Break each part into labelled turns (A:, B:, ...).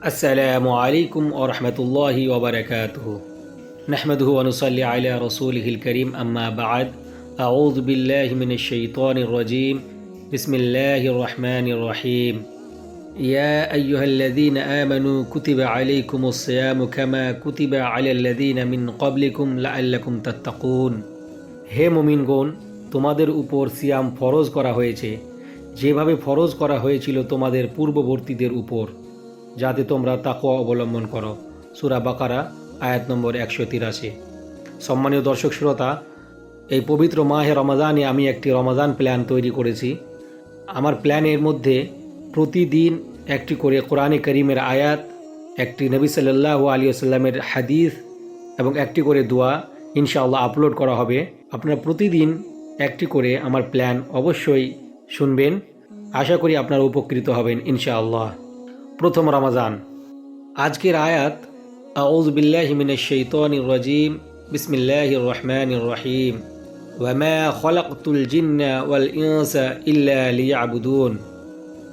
A: السلام عليكم ورحمة الله وبركاته نحمده ونصلي على رسوله الكريم أما بعد أعوذ بالله من الشيطان الرجيم بسم الله الرحمن الرحيم يا أيها الذين آمنوا كتب عليكم الصيام كما كتب على الذين من قبلكم لعلكم تتقون হে মুমিনগণ তোমাদের উপর সিয়াম ফরজ করা হয়েছে যেভাবে ফরজ করা হয়েছিল তোমাদের পূর্ববর্তীদের উপর যাতে তোমরা তাকওয়া অবলম্বন করো। সুরা বাকারা, আয়াত নম্বর একশো তিরাশি। সম্মানীয় দর্শক শ্রোতা, এই পবিত্র মাহে রমাজানে আমি একটি রমাজান প্ল্যান তৈরি করেছি। আমার প্ল্যানের মধ্যে প্রতিদিন একটি করে কোরআনে করিমের আয়াত, একটি নবী সাল্লাহ আলী আসাল্লামের হাদিস এবং একটি করে দোয়া ইনশাআল্লাহ আপলোড করা হবে। আপনারা প্রতিদিন একটি করে আমার প্ল্যান অবশ্যই শুনবেন। আশা করি আপনারা উপকৃত হবেন ইনশাআল্লাহ। প্রথম রমাজান। আজকের আয়াত আউজ বিল্লাহ মিনাশ শাইতানির রাজিম, বিসমিল্লাহির রহমানির রহিম ওয়াল ইল্লা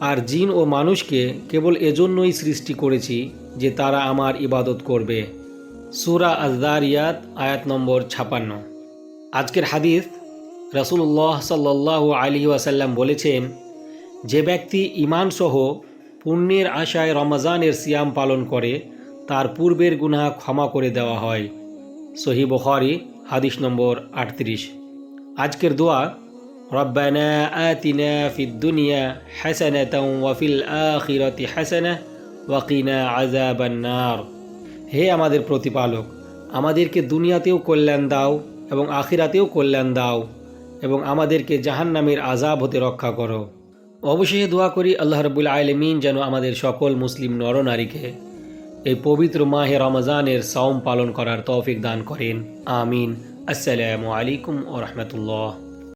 A: আর জিন ও মানুষকে কেবল এজন্যই সৃষ্টি করেছি যে তারা আমার ইবাদত করবে। সুরা আজদারিয়াত আয়াত নম্বর ছাপান্ন। আজকের হাদিস, রাসূলুল্লাহ সাল্লাহ আলী ওয়াসাল্লাম বলেছেন, যে ব্যক্তি ইমানসহ পুণ্যের আশায় রমজানের সিয়াম পালন করে, তার পূর্বের গুনাহ ক্ষমা করে দেওয়া হয়। সহি বখারি, হাদিস নম্বর আটত্রিশ। আজকের দোয়া, রব্বানা আতিনা ফিদ দুনিয়া হাসানাতাও ওয়া ফিল আখিরাতি হাসানা ওয়াকিনা আযাবান নার। হে আমাদের প্রতিপালক, আমাদেরকে দুনিয়াতেও কল্যাণ দাও এবং আখিরাতেও কল্যাণ দাও এবং আমাদেরকে জাহান্নামের আজাব হতে রক্ষা করো। অবশেষে দোয়া করি আল্লাহ রবুল আলমিন যেন আমাদের সকল মুসলিম নরনারীকে এই পবিত্র মাহে রমজানের সাওম পালন করার তৌফিক দান করেন। আমিন। আসসালামু আলাইকুম ও রহমতুল্লাহ।